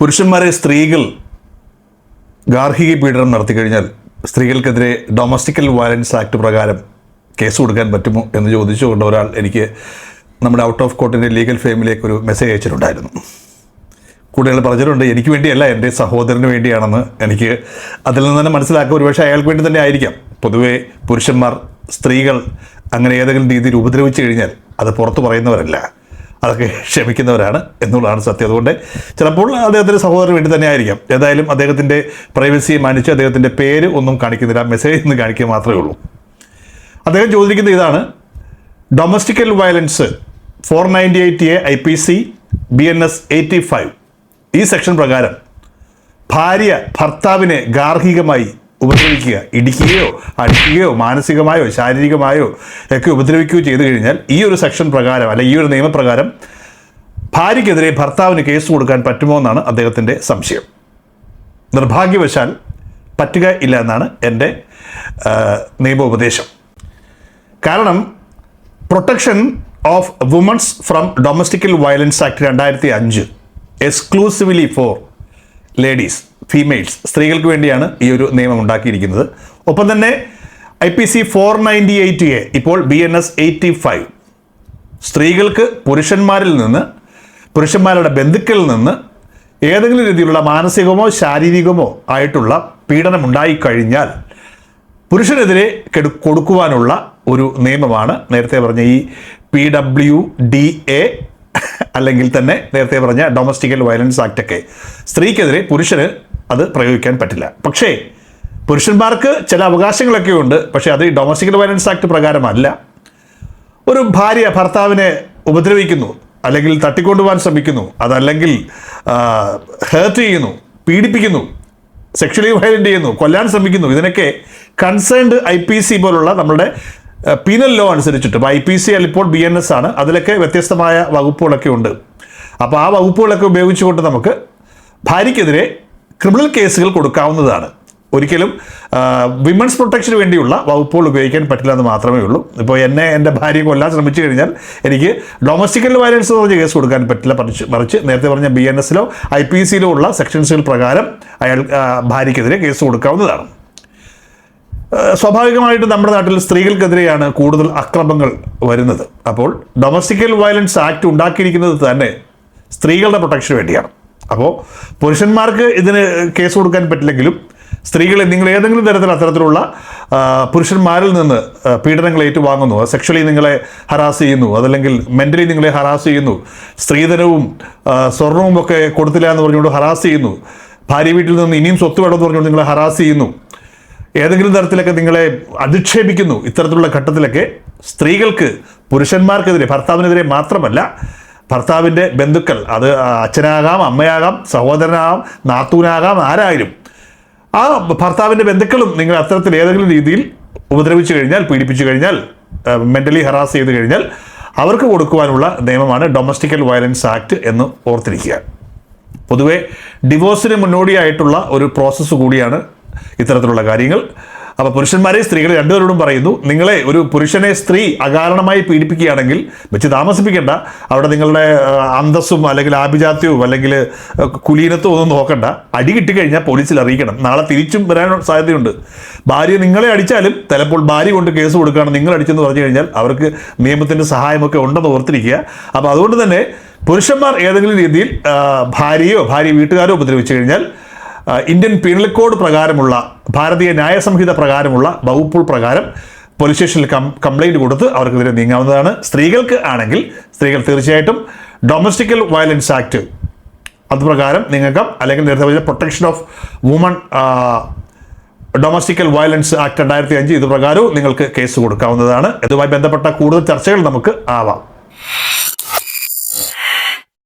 പുരുഷന്മാരെ സ്ത്രീകൾ ഗാർഹിക പീഡനം നടത്തി കഴിഞ്ഞാൽ സ്ത്രീകൾക്കെതിരെ ഡൊമസ്റ്റിക്കൽ വയലൻസ് ആക്ട് പ്രകാരം കേസ് കൊടുക്കാൻ പറ്റുമോ എന്ന് ചോദിച്ചുകൊണ്ട് ഒരാൾ എനിക്ക് നമ്മുടെ ഔട്ട് ഓഫ് കോർട്ടിന്റെ ലീഗൽ ഫെയിമിലേക്ക് ഒരു മെസ്സേജ് അയച്ചിട്ടുണ്ടായിരുന്നു. കൂടുതൽ പറഞ്ഞിട്ടുണ്ട് എനിക്ക് വേണ്ടിയല്ല എന്റെ സഹോദരന് വേണ്ടിയാണെന്ന് എനിക്ക് അതിൽ നിന്ന് തന്നെ മനസ്സിലാക്കുക ഒരുപക്ഷെ അയാൾക്ക് വേണ്ടി തന്നെ ആയിരിക്കാം. പൊതുവേ പുരുഷന്മാർ സ്ത്രീകൾ അങ്ങനെ ഏതെങ്കിലും രീതിയിൽ ഉപദ്രവിച്ചു കഴിഞ്ഞാൽ അത് പുറത്തു പറയുന്നവരല്ല. അതൊക്കെ ക്ഷമിക്കുന്നവരാണ് എന്നുള്ളതാണ് സത്യം. അതുകൊണ്ട് ചിലപ്പോൾ അദ്ദേഹത്തിന്റെ സഹോദരന് വേണ്ടി തന്നെ ആയിരിക്കാം ഏതായാലും അദ്ദേഹത്തിന്റെ പ്രൈവസിയെ മാനിച്ച് അദ്ദേഹത്തിന്റെ പേര് ഒന്നും കാണിക്കുന്നില്ല. മെസ്സേജ് ഒന്നും കാണിക്കുക മാത്രമേ ഉള്ളൂ. അദ്ദേഹം ചോദിച്ചിരിക്കുന്നത് ഇതാണ്. Domestical violence four ninety eight A I P C B N S eighty five ഈ സെക്ഷൻ പ്രകാരം ഭാര്യ ഭർത്താവിനെ ഗാർഹികമായി ഉപദ്രവിക്കുക ഇടിക്കുകയോ അടിക്കുകയോ മാനസികമായോ ശാരീരികമായോ ഒക്കെ ഉപദ്രവിക്കുകയോ ചെയ്തു കഴിഞ്ഞാൽ ഈ ഒരു സെക്ഷൻ പ്രകാരം അല്ലെ ഈ ഒരു നിയമപ്രകാരം ഭാര്യയ്ക്കെതിരെ ഭർത്താവിന് കേസ് കൊടുക്കാൻ പറ്റുമോ എന്നാണ് അദ്ദേഹത്തിന്റെ സംശയം. നിർഭാഗ്യവശാൽ പറ്റുക ഇല്ല എന്നാണ് എന്റെ നിയമ നിയമോപദേശം. കാരണം protection of womens from domestical violence act രണ്ടായിരത്തി അഞ്ച് എക്സ്ക്ലൂസീവ്ലി ഫോർ ലേഡീസ് ഫീമെയിൽസ് സ്ത്രീകൾക്ക് വേണ്ടിയാണ് ഈ ഒരു നിയമം ഉണ്ടാക്കിയിരിക്കുന്നത്. ഒപ്പം തന്നെ I P C four ninety eight A ഇപ്പോൾ B N S eighty five സ്ത്രീകൾക്ക് പുരുഷന്മാരിൽ നിന്ന് പുരുഷന്മാരുടെ ബന്ധുക്കളിൽ നിന്ന് ഏതെങ്കിലും രീതിയിലുള്ള മാനസികമോ ശാരീരികമോ ആയിട്ടുള്ള പീഡനം ഉണ്ടായിക്കഴിഞ്ഞാൽ പുരുഷനെതിരെ കെടു കൊടുക്കുവാനുള്ള ഒരു നിയമമാണ് നേരത്തെ പറഞ്ഞ ഈ പി ഡബ്ല്യു ഡി എ അല്ലെങ്കിൽ തന്നെ നേരത്തെ പറഞ്ഞ ഡൊമസ്റ്റിക്കൽ വയലൻസ് ആക്റ്റൊക്കെ സ്ത്രീക്കെതിരെ പുരുഷന് അത് പ്രയോഗിക്കാൻ പറ്റില്ല. പക്ഷേ പുരുഷന്മാർക്ക് ചില അവകാശങ്ങളൊക്കെ ഉണ്ട് പക്ഷേ അത് ഈ ഡൊമസ്റ്റിക്കൽ വയലൻസ് ആക്ട് പ്രകാരമല്ല. ഒരു ഭാര്യ ഭർത്താവിനെ ഉപദ്രവിക്കുന്നു അല്ലെങ്കിൽ തട്ടിക്കൊണ്ടുപോകാൻ ശ്രമിക്കുന്നു അതല്ലെങ്കിൽ ഹേർട്ട് ചെയ്യുന്നു പീഡിപ്പിക്കുന്നു സെക്ഷലി വയലന്റ് ചെയ്യുന്നു കൊല്ലാൻ ശ്രമിക്കുന്നു ഇതിനൊക്കെ കൺസേൺഡ് ഐ പി സി പോലുള്ള നമ്മുടെ പീനൽ ലോ അനുസരിച്ചിട്ട് ഐ പി സി ഇപ്പോൾ ബി എൻ എസ് ആണ്. അതിലൊക്കെ വ്യത്യസ്തമായ വകുപ്പുകളൊക്കെ ഉണ്ട്. അപ്പോൾ ആ വകുപ്പുകളൊക്കെ ഉപയോഗിച്ചുകൊണ്ട് നമുക്ക് ഭാര്യയ്ക്കെതിരെ ക്രിമിനൽ കേസുകൾ കൊടുക്കാവുന്നതാണ്. ഒരിക്കലും വിമൻസ് പ്രൊട്ടക്ഷന് വേണ്ടിയുള്ള വകുപ്പുകൾ ഉപയോഗിക്കാൻ പറ്റില്ല എന്ന് മാത്രമേ ഉള്ളൂ. ഇപ്പോൾ എന്നെ എന്റെ ഭാര്യ കൊല്ലാൻ ശ്രമിച്ചു കഴിഞ്ഞാൽ എനിക്ക് ഡൊമസ്റ്റിക്കൽ വയലൻസ് എന്ന് പറഞ്ഞ കേസ് കൊടുക്കാൻ പറ്റില്ല മറിച്ച് മറിച്ച് നേരത്തെ പറഞ്ഞ ബി എൻ എസിലോ ഐ പി സിയിലോ ഉള്ള സെക്ഷൻസുകൾ പ്രകാരം അയാൾ ഭാര്യയ്ക്കെതിരെ കേസ് കൊടുക്കാവുന്നതാണ്. സ്വാഭാവികമായിട്ടും നമ്മുടെ നാട്ടിൽ സ്ത്രീകൾക്കെതിരെയാണ് കൂടുതൽ അക്രമങ്ങൾ വരുന്നത്. അപ്പോൾ ഡൊമസ്റ്റിക്കൽ വയലൻസ് ആക്ട് ഉണ്ടാക്കിയിരിക്കുന്നത് തന്നെ സ്ത്രീകളുടെ പ്രൊട്ടക്ഷന് വേണ്ടിയാണ്. അപ്പോൾ പുരുഷന്മാർക്ക് ഇതിന് കേസ് കൊടുക്കാൻ പറ്റില്ലെങ്കിലും സ്ത്രീകളെ നിങ്ങൾ ഏതെങ്കിലും തരത്തിൽ അത്തരത്തിലുള്ള പുരുഷന്മാരിൽ നിന്ന് പീഡനങ്ങൾ ഏറ്റുവാങ്ങുന്നു. സെക്ഷലി നിങ്ങളെ ഹറാസ് ചെയ്യുന്നു. അതല്ലെങ്കിൽ മെന്റലി നിങ്ങളെ ഹറാസ് ചെയ്യുന്നു. സ്ത്രീധനവും സ്വർണവും ഒക്കെ കൊടുത്തില്ല എന്ന് പറഞ്ഞുകൊണ്ട് ഹറാസ് ചെയ്യുന്നു. ഭാര്യ വീട്ടിൽ നിന്ന് ഇനിയും സ്വത്ത് വേണമെന്ന് പറഞ്ഞുകൊണ്ട് നിങ്ങളെ ഹറാസ് ചെയ്യുന്നു. ഏതെങ്കിലും തരത്തിലൊക്കെ നിങ്ങളെ അധിക്ഷേപിക്കുന്നു. ഇത്തരത്തിലുള്ള ഘട്ടത്തിലൊക്കെ സ്ത്രീകൾക്ക് പുരുഷന്മാർക്കെതിരെ ഭർത്താവിനെതിരെ മാത്രമല്ല ഭർത്താവിന്റെ ബന്ധുക്കൾ അത് അച്ഛനാകാം അമ്മയാകാം സഹോദരനാകാം നാത്തൂനാകാം ആരായാലും ആ ഭർത്താവിന്റെ ബന്ധുക്കളും നിങ്ങൾ അത്തരത്തിൽ ഏതെങ്കിലും രീതിയിൽ ഉപദ്രവിച്ചു കഴിഞ്ഞാൽ പീഡിപ്പിച്ചു കഴിഞ്ഞാൽ മെന്റലി ഹറാസ് ചെയ്ത് കഴിഞ്ഞാൽ അവർക്ക് കൊടുക്കുവാനുള്ള നിയമമാണ് ഡൊമസ്റ്റിക്കൽ വയലൻസ് ആക്ട് എന്ന് ഓർത്തിരിക്കുക. പൊതുവേ ഡിവോഴ്സിന് മുന്നോടിയായിട്ടുള്ള ഒരു പ്രോസസ്സ് കൂടിയാണ് ഇത്തരത്തിലുള്ള കാര്യങ്ങൾ. അപ്പോൾ പുരുഷന്മാരെ സ്ത്രീകൾ രണ്ടുപേരോടും പറയുന്നു നിങ്ങളെ ഒരു പുരുഷനെ സ്ത്രീ അകാരണമായി പീഡിപ്പിക്കുകയാണെങ്കിൽ വെച്ച് താമസിപ്പിക്കേണ്ട. അവിടെ നിങ്ങളുടെ അന്തസ്സും അല്ലെങ്കിൽ ആഭിജാത്യവും അല്ലെങ്കിൽ കുലീനത്വം ഒന്നും നോക്കണ്ട. അടി കിട്ടിക്കഴിഞ്ഞാൽ പോലീസിൽ അറിയിക്കണം. നാളെ തിരിച്ചും വരാൻ സാധ്യതയുണ്ട്. ഭാര്യ നിങ്ങളെ അടിച്ചാലും ചിലപ്പോൾ ഭാര്യ കൊണ്ട് കേസ് കൊടുക്കുകയാണ് നിങ്ങൾ അടിച്ചെന്ന് പറഞ്ഞു കഴിഞ്ഞാൽ അവർക്ക് നിയമത്തിന്റെ സഹായമൊക്കെ ഉണ്ടെന്ന് ഓർത്തിരിക്കുക. അപ്പോൾ അതുകൊണ്ട് തന്നെ പുരുഷന്മാർ ഏതെങ്കിലും രീതിയിൽ ഭാര്യയോ ഭാര്യ വീട്ടുകാരോ ഉപദ്രവിച്ചു കഴിഞ്ഞാൽ ഇന്ത്യൻ പീനൽ കോഡ് പ്രകാരമുള്ള ഭാരതീയ ന്യായ സംഹിത പ്രകാരമുള്ള വകുപ്പുകൾ പ്രകാരം പോലീസ് സ്റ്റേഷനിൽ കം കംപ്ലൈന്റ് കൊടുത്ത് അവർക്കെതിരെ നീങ്ങാവുന്നതാണ്. സ്ത്രീകൾക്ക് ആണെങ്കിൽ സ്ത്രീകൾ തീർച്ചയായിട്ടും ഡൊമസ്റ്റിക്കൽ വയലൻസ് ആക്ട് അതുപ്രകാരം നിങ്ങൾക്ക് അല്ലെങ്കിൽ നേരത്തെ പറഞ്ഞ protection of women domestical violence act രണ്ടായിരത്തി അഞ്ച് ഇത് പ്രകാരവും നിങ്ങൾക്ക് കേസ് കൊടുക്കാവുന്നതാണ്. ഇതുമായി ബന്ധപ്പെട്ട കൂടുതൽ ചർച്ചകൾ നമുക്ക് ആവാം.